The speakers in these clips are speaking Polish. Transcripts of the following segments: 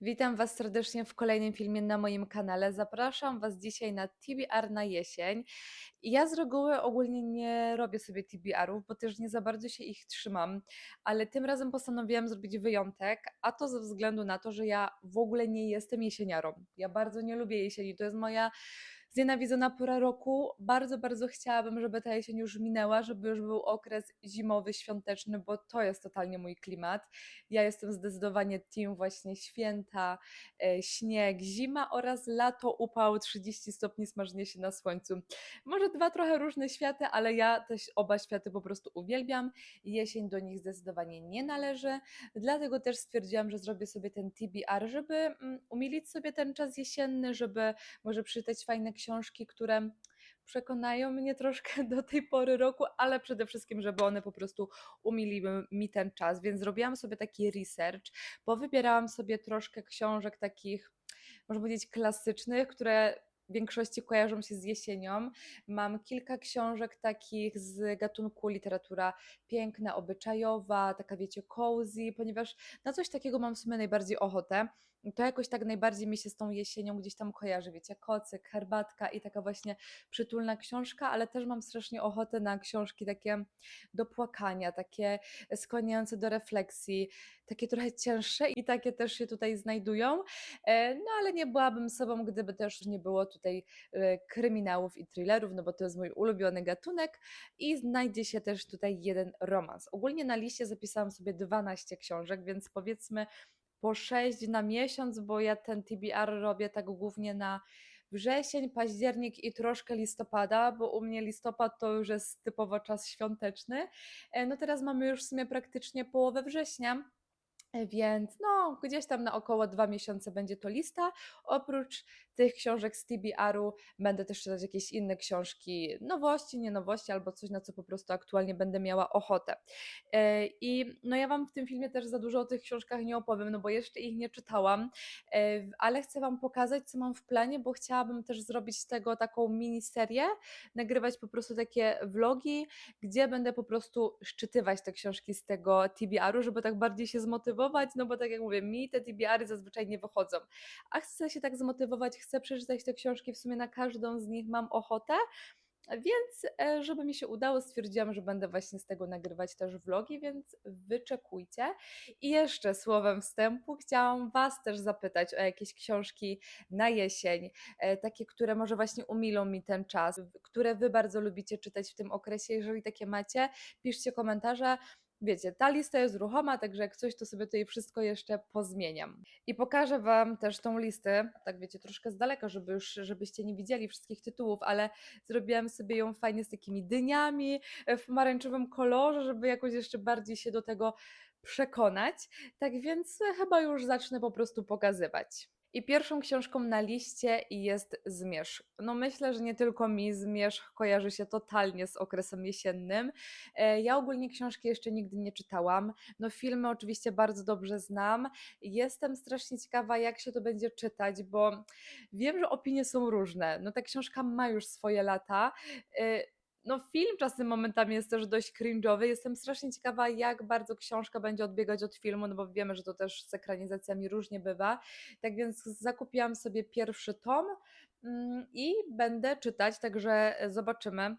Witam Was serdecznie w kolejnym filmie na moim kanale. Zapraszam Was dzisiaj na TBR na jesień. Ja z reguły ogólnie nie robię sobie TBR-ów, bo też nie za bardzo się ich trzymam, ale tym razem postanowiłam zrobić wyjątek, a to ze względu na to, że ja w ogóle nie jestem jesieniarą. Ja bardzo nie lubię jesieni, to jest moja znienawidzona pora roku. Bardzo, bardzo chciałabym, żeby ta jesień już minęła, żeby już był okres zimowy, świąteczny, bo to jest totalnie mój klimat. Ja jestem zdecydowanie team właśnie święta, e, śnieg, zima oraz lato, upał, 30 stopni smażnie się na słońcu. Może dwa trochę różne światy, ale ja też oba światy po prostu uwielbiam. Jesień do nich zdecydowanie nie należy, dlatego też stwierdziłam, że zrobię sobie ten TBR, żeby mm, umilić sobie ten czas jesienny, żeby może przeczytać fajne książki, które przekonają mnie troszkę do tej pory roku, ale przede wszystkim, żeby one po prostu umiliły mi ten czas. Więc zrobiłam sobie taki research, powybierałam sobie troszkę książek takich, można powiedzieć, klasycznych, które w większości kojarzą się z jesienią. Mam kilka książek takich z gatunku literatura piękna, obyczajowa, taka wiecie, cozy, ponieważ na coś takiego mam w sumie najbardziej ochotę. To jakoś tak najbardziej mi się z tą jesienią gdzieś tam kojarzy, wiecie, kocyk, herbatka i taka właśnie przytulna książka, ale też mam strasznie ochotę na książki takie do płakania, takie skłaniające do refleksji, takie trochę cięższe i takie też się tutaj znajdują. E, No ale nie byłabym sobą, gdyby też nie było tutaj e, kryminałów i thrillerów, no bo to jest mój ulubiony gatunek i znajdzie się też tutaj jeden romans. Ogólnie na liście zapisałam sobie 12 książek, więc powiedzmy po 6 na miesiąc, bo ja ten TBR robię tak głównie na wrzesień, październik i troszkę listopada, bo u mnie listopad to już jest typowo czas świąteczny. E, No teraz mamy już w sumie praktycznie połowę września. E, Więc no, gdzieś tam na około dwa miesiące będzie to lista. Oprócz tych książek z TBR-u będę też czytać jakieś inne książki, nowości, nie nowości, albo coś, na co po prostu aktualnie będę miała ochotę. E, I no ja Wam w tym filmie też za dużo o tych książkach nie opowiem, no bo jeszcze ich nie czytałam, e, ale chcę Wam pokazać, co mam w planie, bo chciałabym też zrobić z tego taką miniserię, nagrywać po prostu takie vlogi, gdzie będę po prostu szczytywać te książki z tego TBR-u, żeby tak bardziej się zmotywować, no bo tak jak mówię, mi te TBR-y zazwyczaj nie wychodzą, a chcę się tak zmotywować, chcę przeczytać te książki, w sumie na każdą z nich mam ochotę, więc e, żeby mi się udało, stwierdziłam, że będę właśnie z tego nagrywać też vlogi, więc wyczekujcie. I jeszcze słowem wstępu chciałam Was też zapytać o jakieś książki na jesień, e, takie, które może właśnie umilą mi ten czas, które Wy bardzo lubicie czytać w tym okresie. Jeżeli takie macie, piszcie komentarze. Wiecie, ta lista jest ruchoma, także jak coś, to sobie tutaj wszystko jeszcze pozmieniam. I pokażę Wam też tą listę, tak wiecie, troszkę z daleka, żeby już, żebyście nie widzieli wszystkich tytułów, ale zrobiłam sobie ją fajnie z takimi dyniami e, w pomarańczowym kolorze, żeby jakoś jeszcze bardziej się do tego przekonać. Tak więc e, chyba już zacznę po prostu pokazywać. I pierwszą książką na liście jest Zmierzch. No myślę, że nie tylko mi Zmierzch kojarzy się totalnie z okresem jesiennym. E, Ja ogólnie książki jeszcze nigdy nie czytałam. No filmy oczywiście bardzo dobrze znam. Jestem strasznie ciekawa, jak się to będzie czytać, bo wiem, że opinie są różne. No ta książka ma już swoje lata. E, No, film czasem momentami jest też dość cringe'owy. Jestem strasznie ciekawa, jak bardzo książka będzie odbiegać od filmu, no bo wiemy, że to też z ekranizacjami różnie bywa. Tak więc zakupiłam sobie pierwszy tom mm, i będę czytać, także zobaczymy.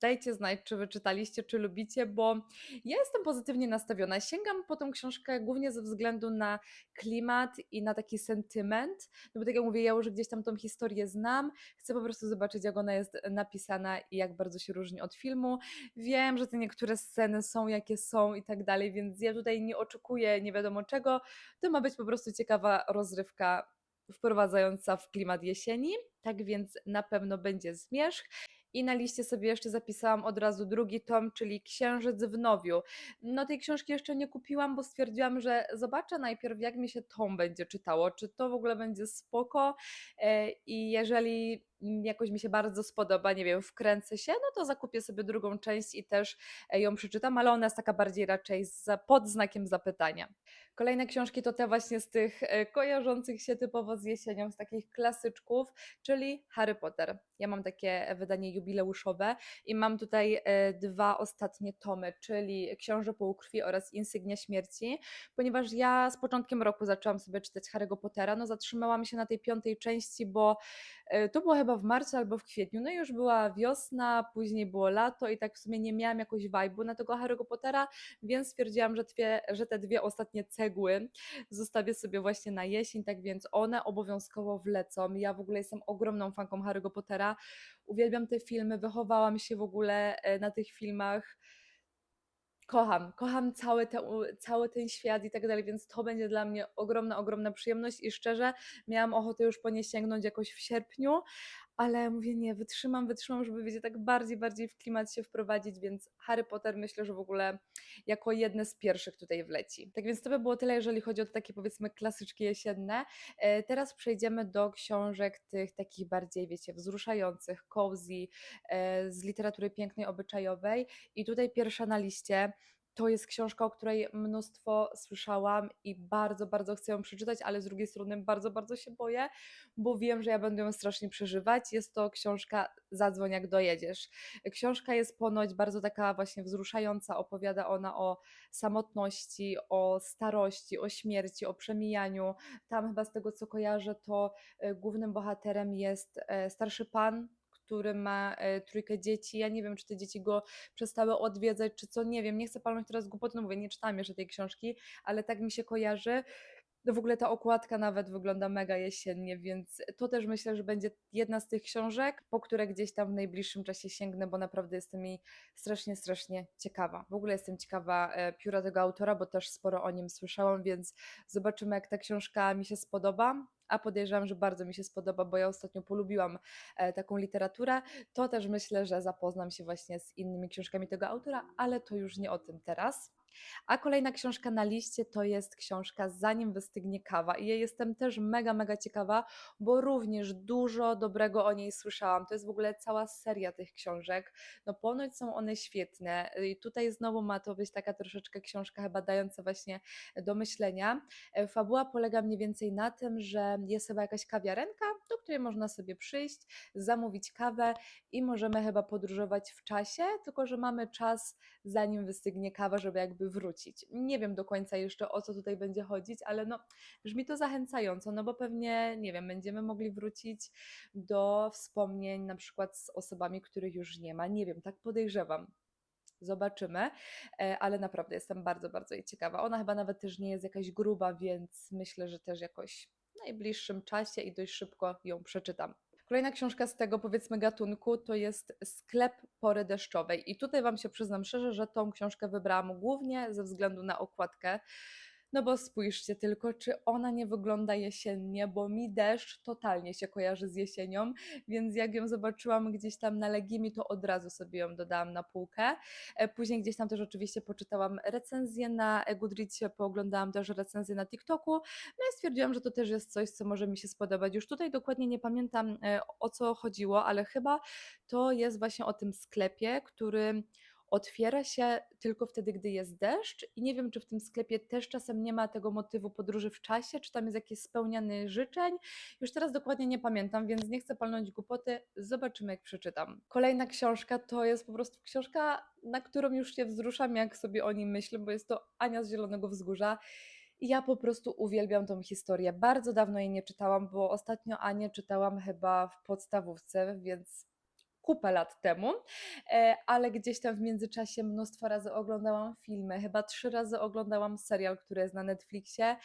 Dajcie znać, czy wy czytaliście, czy lubicie, bo ja jestem pozytywnie nastawiona. Sięgam po tą książkę głównie ze względu na klimat i na taki sentyment. No bo tak jak mówię, ja już gdzieś tam tą historię znam. Chcę po prostu zobaczyć, jak ona jest napisana i jak bardzo się różni od filmu. Wiem, że te niektóre sceny są jakie są i tak dalej, więc ja tutaj nie oczekuję nie wiadomo czego. To ma być po prostu ciekawa rozrywka wprowadzająca w klimat jesieni. Tak więc na pewno będzie zmierzch. I na liście sobie jeszcze zapisałam od razu drugi tom, czyli Księżyc w Nowiu. No tej książki jeszcze nie kupiłam, bo stwierdziłam, że zobaczę najpierw, jak mi się tom będzie czytało, czy to w ogóle będzie spoko e, i jeżeli jakoś mi się bardzo spodoba, nie wiem, wkręcę się, no to zakupię sobie drugą część i też e, ją przeczytam, ale ona jest taka bardziej raczej za, pod znakiem zapytania. Kolejne książki to te właśnie z tych e, kojarzących się typowo z jesienią, z takich klasyczków, czyli Harry Potter. Ja mam takie wydanie jubileuszowe i mam tutaj e, dwa ostatnie tomy, czyli Książę Półkrwi oraz Insygnia Śmierci, ponieważ ja z początkiem roku zaczęłam sobie czytać Harry'ego Pottera, no zatrzymałam się na tej piątej części, bo e, to było chyba w marcu albo w kwietniu, no już była wiosna, później było lato i tak w sumie nie miałam jakoś vibe'u na tego Harry'ego Pottera, więc stwierdziłam, że, dwie, że te dwie ostatnie cegły zostawię sobie właśnie na jesień, tak więc one obowiązkowo wlecą. Ja w ogóle jestem ogromną fanką Harry'ego Pottera, uwielbiam te filmy, wychowałam się w ogóle e, na tych filmach. Kocham, kocham cały, te, cały ten świat i tak dalej, więc to będzie dla mnie ogromna, ogromna przyjemność i szczerze miałam ochotę już po nie sięgnąć jakoś w sierpniu, ale mówię nie, wytrzymam, wytrzymam, żeby wiecie, tak bardziej, bardziej w klimat się wprowadzić, więc Harry Potter myślę, że w ogóle jako jedne z pierwszych tutaj wleci. Tak więc to by było tyle, jeżeli chodzi o takie powiedzmy klasyczki jesienne. E, Teraz przejdziemy do książek tych takich bardziej, wiecie, wzruszających, cozy, e, z literatury pięknej, obyczajowej i tutaj pierwsza na liście to jest książka, o której mnóstwo słyszałam i bardzo, bardzo chcę ją przeczytać, ale z drugiej strony bardzo, bardzo się boję, bo wiem, że ja będę ją strasznie przeżywać. Jest to książka Zadzwoń jak dojedziesz. Książka jest ponoć bardzo taka właśnie wzruszająca, opowiada ona o samotności, o starości, o śmierci, o przemijaniu. Tam chyba z tego co kojarzę, to e, głównym bohaterem jest e, starszy pan, który ma e, trójkę dzieci. Ja nie wiem, czy te dzieci go przestały odwiedzać, czy co, nie wiem. Nie chcę palnąć teraz głupoty, no mówię, nie czytałam jeszcze tej książki, ale tak mi się kojarzy. No w ogóle ta okładka nawet wygląda mega jesiennie, więc to też myślę, że będzie jedna z tych książek, po które gdzieś tam w najbliższym czasie sięgnę, bo naprawdę jestem jej strasznie, strasznie ciekawa. W ogóle jestem ciekawa e, pióra tego autora, bo też sporo o nim słyszałam, więc zobaczymy, jak ta książka mi się spodoba. A podejrzewam, że bardzo mi się spodoba, bo ja ostatnio polubiłam e, taką literaturę. To też myślę, że zapoznam się właśnie z innymi książkami tego autora, ale to już nie o tym teraz. A kolejna książka na liście to jest książka Zanim wystygnie kawa. I ja jestem też mega, mega ciekawa, bo również dużo dobrego o niej słyszałam. To jest w ogóle cała seria tych książek. No ponoć są one świetne. I tutaj znowu ma to być taka troszeczkę książka chyba dająca właśnie do myślenia. E, Fabuła polega mniej więcej na tym, że jest chyba jakaś kawiarenka, do której można sobie przyjść, zamówić kawę i możemy chyba podróżować w czasie, tylko że mamy czas zanim wystygnie kawa, żeby jakby wrócić. Nie wiem do końca jeszcze o co tutaj będzie chodzić, ale no brzmi to zachęcająco, no bo pewnie, nie wiem, będziemy mogli wrócić do wspomnień na przykład z osobami, których już nie ma. Nie wiem, tak podejrzewam. Zobaczymy, e, ale naprawdę jestem bardzo, bardzo jej ciekawa. Ona chyba nawet też nie jest jakaś gruba, więc myślę, że też jakoś w najbliższym czasie i dość szybko ją przeczytam. Kolejna książka z tego powiedzmy gatunku to jest Sklep pory deszczowej. I tutaj Wam się przyznam szczerze, że tą książkę wybrałam głównie ze względu na okładkę. No bo spójrzcie tylko, czy ona nie wygląda jesiennie, bo mi deszcz totalnie się kojarzy z jesienią, więc jak ją zobaczyłam gdzieś tam na Legimi, to od razu sobie ją dodałam na półkę. E, Później gdzieś tam też oczywiście poczytałam recenzję na Goodreadsie, pooglądałam też recenzję na TikToku, no i stwierdziłam, że to też jest coś, co może mi się spodobać. Już tutaj dokładnie nie pamiętam e, o co chodziło, ale chyba to jest właśnie o tym sklepie, który otwiera się tylko wtedy, gdy jest deszcz i nie wiem, czy w tym sklepie też czasem nie ma tego motywu podróży w czasie, czy tam jest jakieś spełnianie życzeń. Już teraz dokładnie nie pamiętam, więc nie chcę palnąć głupoty. Zobaczymy, jak przeczytam. Kolejna książka to jest po prostu książka, na którą już się wzruszam, jak sobie o nim myślę, bo jest to Ania z Zielonego Wzgórza. I ja po prostu uwielbiam tą historię. Bardzo dawno jej nie czytałam, bo ostatnio Anię czytałam chyba w podstawówce, więc kupę lat temu, e, ale gdzieś tam w międzyczasie mnóstwo razy oglądałam filmy, chyba trzy razy oglądałam serial, który jest na Netflixie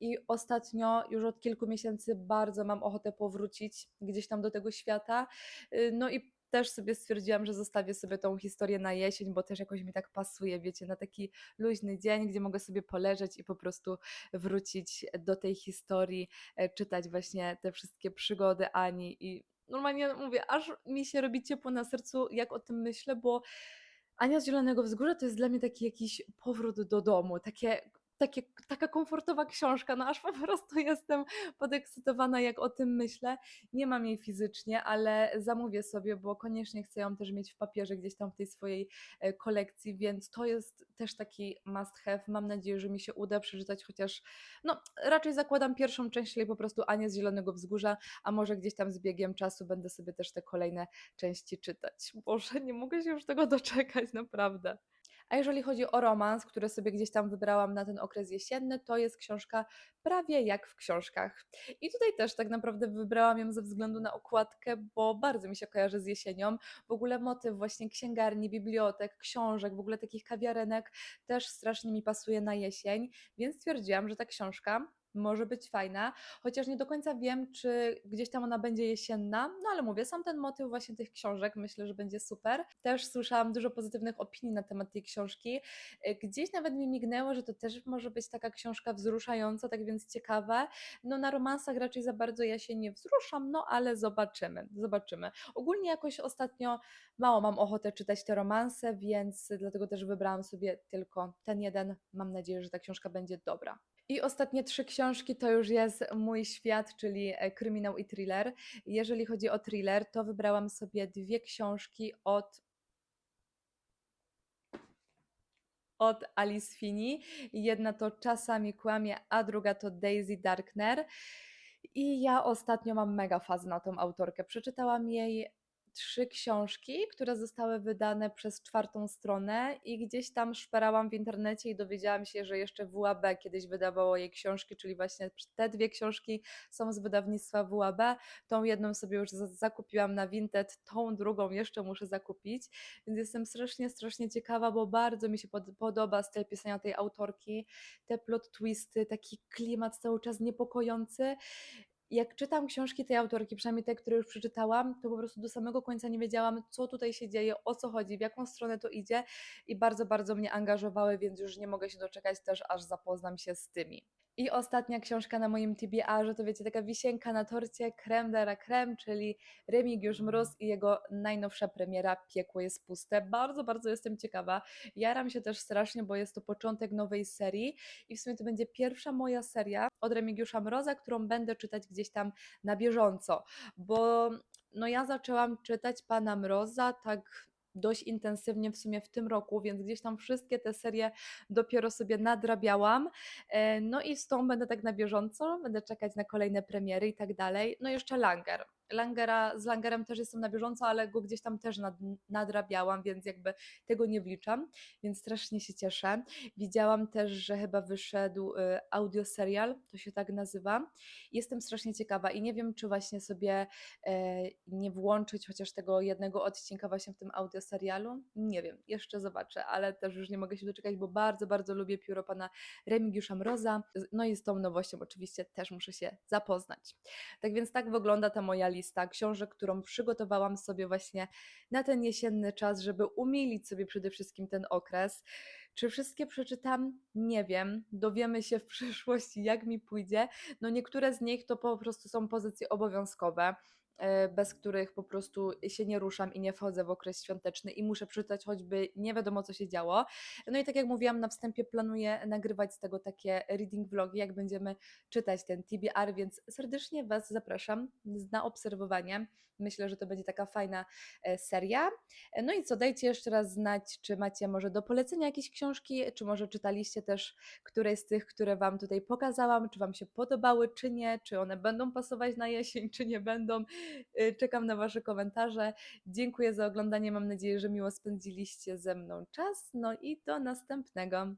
i ostatnio już od kilku miesięcy bardzo mam ochotę powrócić gdzieś tam do tego świata. Y, No i też sobie stwierdziłam, że zostawię sobie tą historię na jesień, bo też jakoś mi tak pasuje, wiecie, na taki luźny dzień, gdzie mogę sobie poleżeć i po prostu wrócić do tej historii, e, czytać właśnie te wszystkie przygody Ani i normalnie mówię, aż mi się robi ciepło na sercu, jak o tym myślę, bo Ania z Zielonego Wzgórza to jest dla mnie taki jakiś powrót do domu, takie takie, taka komfortowa książka, no aż po prostu jestem podekscytowana, jak o tym myślę. Nie mam jej fizycznie, ale zamówię sobie, bo koniecznie chcę ją też mieć w papierze gdzieś tam w tej swojej e, kolekcji, więc to jest też taki must have. Mam nadzieję, że mi się uda przeczytać chociaż, no raczej zakładam pierwszą część, czyli po prostu Anię z Zielonego Wzgórza, a może gdzieś tam z biegiem czasu będę sobie też te kolejne części czytać. Boże, nie mogę się już tego doczekać, naprawdę. A jeżeli chodzi o romans, który sobie gdzieś tam wybrałam na ten okres jesienny, to jest książka prawie jak w książkach. I tutaj też tak naprawdę wybrałam ją ze względu na okładkę, bo bardzo mi się kojarzy z jesienią. W ogóle motyw właśnie księgarni, bibliotek, książek, w ogóle takich kawiarenek też strasznie mi pasuje na jesień, więc stwierdziłam, że ta książka może być fajna, chociaż nie do końca wiem, czy gdzieś tam ona będzie jesienna, no ale mówię, sam ten motyw właśnie tych książek myślę, że będzie super. Też słyszałam dużo pozytywnych opinii na temat tej książki. E, Gdzieś nawet mi mignęło, że to też może być taka książka wzruszająca, tak więc ciekawe. No na romansach raczej za bardzo ja się nie wzruszam, no ale zobaczymy, zobaczymy. Ogólnie jakoś ostatnio mało mam ochotę czytać te romanse, więc dlatego też wybrałam sobie tylko ten jeden. Mam nadzieję, że ta książka będzie dobra. I ostatnie trzy książki to już jest mój świat, czyli e, kryminał i thriller. Jeżeli chodzi o thriller, to wybrałam sobie dwie książki od od Alice Finney. Jedna to Czasami kłamie, a druga to Daisy Darkner. I ja ostatnio mam mega fazę na tą autorkę. Przeczytałam jej trzy książki, które zostały wydane przez czwartą stronę i gdzieś tam szperałam w internecie i dowiedziałam się, że jeszcze WAB kiedyś wydawało jej książki, czyli właśnie te dwie książki są z wydawnictwa WAB. Tą jedną sobie już za- zakupiłam na Vinted, tą drugą jeszcze muszę zakupić, więc jestem strasznie, strasznie ciekawa, bo bardzo mi się pod, podoba styl pisania tej autorki, te plot twisty, taki klimat cały czas niepokojący jak czytam książki tej autorki, przynajmniej te, które już przeczytałam, to po prostu do samego końca nie wiedziałam, co tutaj się dzieje, o co chodzi, w jaką stronę to idzie i bardzo, bardzo mnie angażowały, więc już nie mogę się doczekać też, aż zapoznam się z tymi. I ostatnia książka na moim TBR, to wiecie, taka wisienka na torcie, creme de la creme, czyli Remigiusz Mróz i jego najnowsza premiera Piekło jest puste. Bardzo, bardzo jestem ciekawa. Jaram się też strasznie, bo jest to początek nowej serii i w sumie to będzie pierwsza moja seria od Remigiusza Mroza, którą będę czytać gdzieś tam na bieżąco, bo no ja zaczęłam czytać Pana Mroza tak dość intensywnie w sumie w tym roku, więc gdzieś tam wszystkie te serie dopiero sobie nadrabiałam. E, No i z tą będę tak na bieżąco, będę czekać na kolejne premiery i tak dalej. No i jeszcze Langer. Langera, z Langerem też jestem na bieżąco, ale go gdzieś tam też nad, nadrabiałam, więc jakby tego nie wliczam, więc strasznie się cieszę. Widziałam też, że chyba wyszedł y, audioserial, to się tak nazywa. Jestem strasznie ciekawa i nie wiem, czy właśnie sobie e, nie włączyć chociaż tego jednego odcinka właśnie w tym audioserialu. Nie wiem, jeszcze zobaczę, ale też już nie mogę się doczekać, bo bardzo, bardzo lubię pióro pana Remigiusza Mroza. No i z tą nowością oczywiście też muszę się zapoznać. Tak więc tak wygląda ta moja lista książek, którą przygotowałam sobie właśnie na ten jesienny czas, żeby umilić sobie przede wszystkim ten okres. Czy wszystkie przeczytam? Nie wiem. Dowiemy się w przyszłości, jak mi pójdzie. No niektóre z nich to po prostu są pozycje obowiązkowe, bez których po prostu się nie ruszam i nie wchodzę w okres świąteczny i muszę przeczytać choćby nie wiadomo co się działo. No i tak jak mówiłam na wstępie, planuję nagrywać z tego takie reading vlogi, jak będziemy czytać ten TBR, więc serdecznie Was zapraszam na obserwowanie. Myślę, że to będzie taka fajna e, seria. E, No i co, dajcie jeszcze raz znać, czy macie może do polecenia jakieś książki, czy może czytaliście też któreś z tych, które Wam tutaj pokazałam, czy Wam się podobały, czy nie, czy one będą pasować na jesień, czy nie będą. Y, Czekam na Wasze komentarze. Dziękuję za oglądanie, mam nadzieję, że miło spędziliście ze mną czas, no i do następnego.